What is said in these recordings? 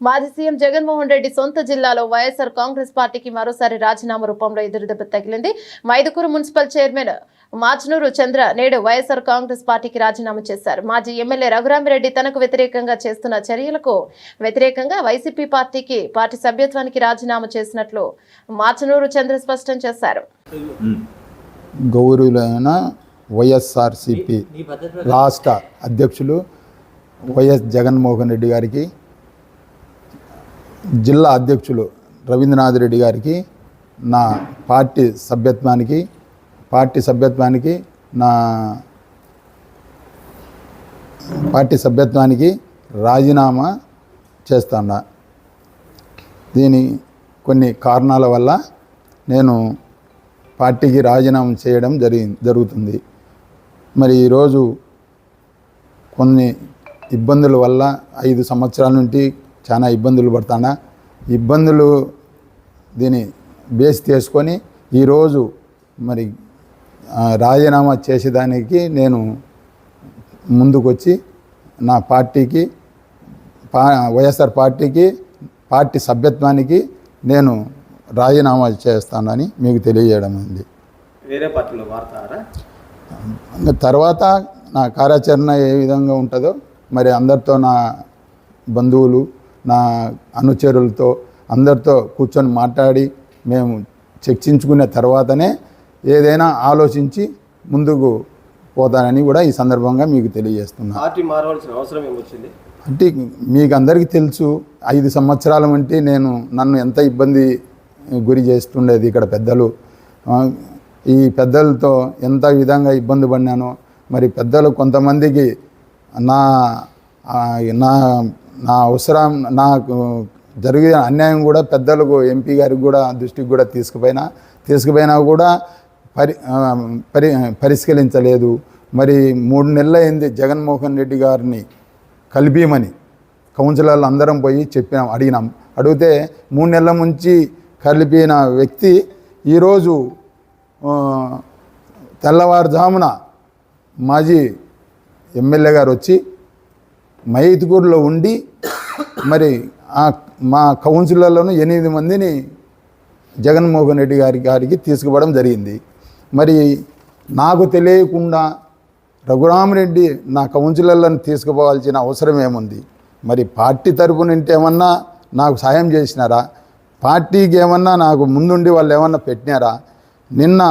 మాజీ సీఎం జగన్మోహన్ రెడ్డి సొంత జిల్లాలో వైఎస్ఆర్ కాంగ్రెస్ పార్టీకి మరోసారి రాజీనామా రూపంలో ఎదురుదెబ్బ తగిలింది. మైదుకూరు మున్సిపల్ చైర్మన్ మాచనూరు చంద్ర నేడు వైఎస్ఆర్ కాంగ్రెస్ పార్టీకి రాజీనామా చేశారు. మాజీ ఎమ్మెల్యే రఘురామిరెడ్డి తనకు వ్యతిరేకంగా చేస్తున్న చర్యలకు వ్యతిరేకంగా వైసీపీ పార్టీకి పార్టీ సభ్యత్వానికి రాజీనామా చేసినట్లు మాచనూరు చంద్ర స్పష్టం చేశారు. గౌరవులైన వైఎస్ఆర్సిపి రాష్ట్ర అధ్యక్షులు వైఎస్ జగన్మోహన్ రెడ్డి గారికి జిల్లా అధ్యక్షులు రవీంద్రనాథ్ రెడ్డి గారికి నా పార్టీ సభ్యత్వానికి పార్టీ సభ్యత్వానికి నా పార్టీ సభ్యత్వానికి రాజీనామా చేస్తాను. దీని కొన్ని కారణాల వల్ల నేను పార్టీకి రాజీనామా చేయడం జరిగి జరుగుతుంది. మరి ఈరోజు కొన్ని ఇబ్బందుల వల్ల ఐదు సంవత్సరాల నుండి చాలా ఇబ్బందులు పడుతున్నా ఇబ్బందులు దీని బేస్ చేసుకొని ఈరోజు మరి రాజీనామా చేసేదానికి నేను ముందుకొచ్చి నా పార్టీకి పా వైఎస్ఆర్ పార్టీకి పార్టీ సభ్యత్వానికి నేను రాజీనామా చేస్తానని మీకు తెలియజేయడం ఉంది. వేరే పార్టీలో వాడతారా? తర్వాత నా కార్యాచరణ ఏ విధంగా ఉంటుందో మరి అందరితో నా బంధువులు నా అనుచరులతో అందరితో కూర్చొని మాట్లాడి మేము చర్చించుకున్న తర్వాతనే ఏదైనా ఆలోచించి ముందుకు పోతానని కూడా ఈ సందర్భంగా మీకు తెలియజేస్తున్నా. పార్టీ మారవలసిన అవసరం ఏమొచ్చింది? అంటే మీకు అందరికీ తెలుసు ఐదు సంవత్సరాల వంటి నేను నన్ను ఎంత ఇబ్బంది గురి చేస్తుండేది ఇక్కడ పెద్దలు. ఈ పెద్దలతో ఎంత విధంగా ఇబ్బంది పడినానో మరి పెద్దలు కొంతమందికి నా నా నా అవసరం నాకు జరిగిన అన్యాయం కూడా పెద్దలకు ఎంపీ గారికి కూడా దృష్టికి కూడా తీసుకుపోయినా తీసుకుపోయినా కూడా పరి పరి పరిష్కరించలేదు. మరి మూడు నెలలు అయింది జగన్మోహన్ రెడ్డి గారిని కలిపిమని కౌన్సిలర్లు అందరం పోయి చెప్పినాం అడిగినాం. అడిగితే మూడు నెలల నుంచి కలిపిన వ్యక్తి ఈరోజు తెల్లవారుజామున మాజీ ఎమ్మెల్యే గారు వచ్చి మైతుకూరులో ఉండి మరి ఆ మా కౌన్సిలర్లను ఎనిమిది మందిని జగన్మోహన్ రెడ్డి గారి గారికి తీసుకుపోవడం జరిగింది. మరి నాకు తెలియకుండా రఘురామరెడ్డి నా కౌన్సిలర్లను తీసుకుపోవాల్సిన అవసరం ఏముంది? మరి పార్టీ తరపున నుండి ఏమన్నా నాకు సాయం చేసినారా? పార్టీకి ఏమన్నా నాకు ముందుండి వాళ్ళు ఏమన్నా పెట్టినారా? నిన్న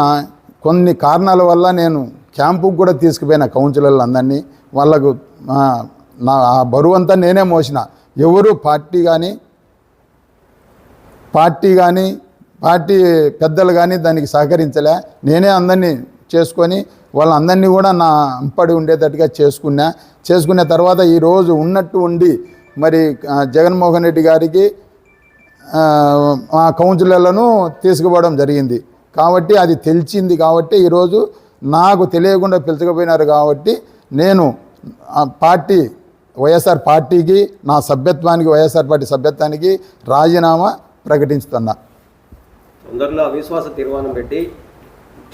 కొన్ని కారణాల వల్ల నేను క్యాంపుకు కూడా తీసుకుపోయిన కౌన్సిలర్లు అందరినీ వాళ్ళకు నా ఆ బరువు అంతా నేనే మోసిన. ఎవరు పార్టీ కానీ పార్టీ కానీ పార్టీ పెద్దలు కానీ దానికి సహకరించలే. నేనే అందరినీ చేసుకొని వాళ్ళందరినీ కూడా నా అంపడి ఉండేటట్టుగా చేసుకున్నా. చేసుకున్న తర్వాత ఈరోజు ఉన్నట్టు ఉండి మరి జగన్మోహన్ రెడ్డి గారికి ఆ, మా కౌన్సిలర్లను తీసుకుపోవడం జరిగింది. కాబట్టి అది తెలిసింది కాబట్టి ఈరోజు నాకు తెలియకుండా పిలుచుకుపోయినారు కాబట్టి నేను పార్టీ వైఎస్ఆర్ పార్టీకి నా సభ్యత్వానికి వైఎస్ఆర్ పార్టీ సభ్యత్వానికి రాజీనామా ప్రకటిస్తున్నా. తొందరలో అవిశ్వాస తీర్మానం పెట్టి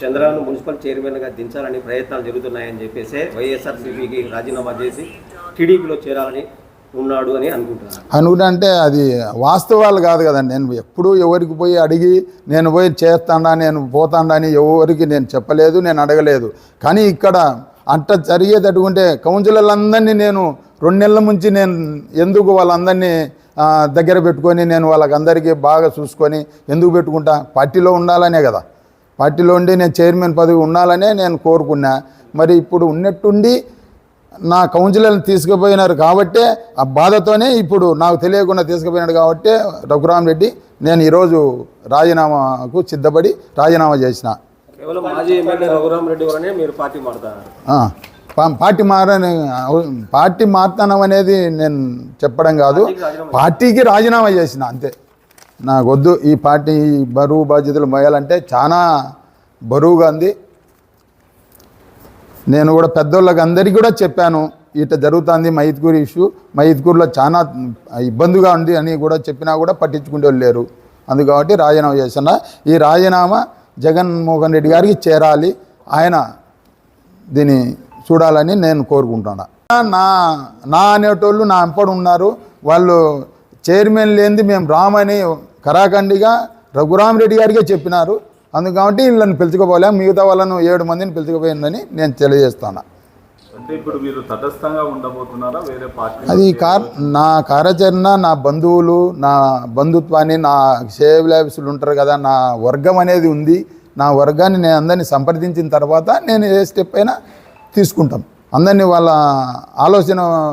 చంద్రాను మున్సిపల్ చైర్మన్గా దించాలని ప్రయత్నాలు జరుగుతున్నాయని చెప్పేసి వైఎస్ఆర్సీపీకి రాజీనామా చేసి టీడీపీలో చేరాలని ఉన్నాడు అని అనుకుంటున్నారు అనుకుంటే అంటే అది వాస్తవాలు కాదు కదండి నేను ఎప్పుడూ ఎవరికి పోయి అడిగి నేను పోయి చేస్తాడా నేను పోతాడా అని ఎవరికి నేను చెప్పలేదు నేను అడగలేదు. కానీ ఇక్కడ అంట జరిగేటట్టుకుంటే కౌన్సిలర్లందరినీ నేను రెండు నెలల నుంచి నేను ఎందుకు వాళ్ళందరినీ దగ్గర పెట్టుకొని నేను వాళ్ళకందరికీ బాగా చూసుకొని ఎందుకు పెట్టుకుంటా? పార్టీలో ఉండాలనే కదా. పార్టీలో ఉండి నేను చైర్మన్ పదవి ఉండాలనే నేను కోరుకున్నా. మరి ఇప్పుడు ఉన్నట్టుండి నా కౌన్సిలర్ని తీసుకుపోయినారు కాబట్టే ఆ బాధతోనే ఇప్పుడు నాకు తెలియకుండా తీసుకుపోయినాడు కాబట్టే రఘురామ్ రెడ్డి నేను ఈరోజు రాజీనామాకు సిద్ధపడి రాజీనామా చేసిన. కేవలం మాజీ ఎమ్మెల్యే రఘురామ్ రెడ్డి మీరు పార్టీ మారుతారు. పార్టీ మారని పార్టీ మారుతానం అనేది నేను చెప్పడం కాదు. పార్టీకి రాజీనామా చేసిన అంతే. నాకు వద్దు ఈ పార్టీ బరువు బాధ్యతలు మోయాలంటే చాలా బరువుగా ఉంది. నేను కూడా పెద్దోళ్ళకి అందరికీ కూడా చెప్పాను ఇట జరుగుతుంది మైత్కూరు ఇష్యూ. మైత్కూరులో చాలా ఇబ్బందిగా ఉంది అని కూడా చెప్పినా కూడా పట్టించుకునే వాళ్ళు లేరు. అందు కాబట్టి రాజీనామా చేసిన. ఈ రాజీనామా జగన్మోహన్ రెడ్డి గారికి చేరాలి. ఆయన దీన్ని చూడాలని నేను కోరుకుంటున్నా. నా నా అనేటోళ్ళు నా అంపడు ఉన్నారు. వాళ్ళు చైర్మన్ లేనిది మేము రామని కరాఖండిగా రఘురామరెడ్డి గారికే చెప్పినారు. అందుకు కాబట్టి వీళ్ళని పిలుచుకోపోలే. మిగతా వాళ్ళను ఏడు మందిని పిలుచుకుపోయిందని నేను తెలియజేస్తాను అది కార్ నా కార్యాచరణ నా బంధువులు నా బంధుత్వాన్ని నా సేవలాభిసులు ఉంటారు కదా నా వర్గం అనేది ఉంది. నా వర్గాన్ని నేను అందరినీ సంప్రదించిన తర్వాత నేను ఏ స్టెప్ అయినా తీసుకుంటాం. అందరినీ వాళ్ళ ఆలోచన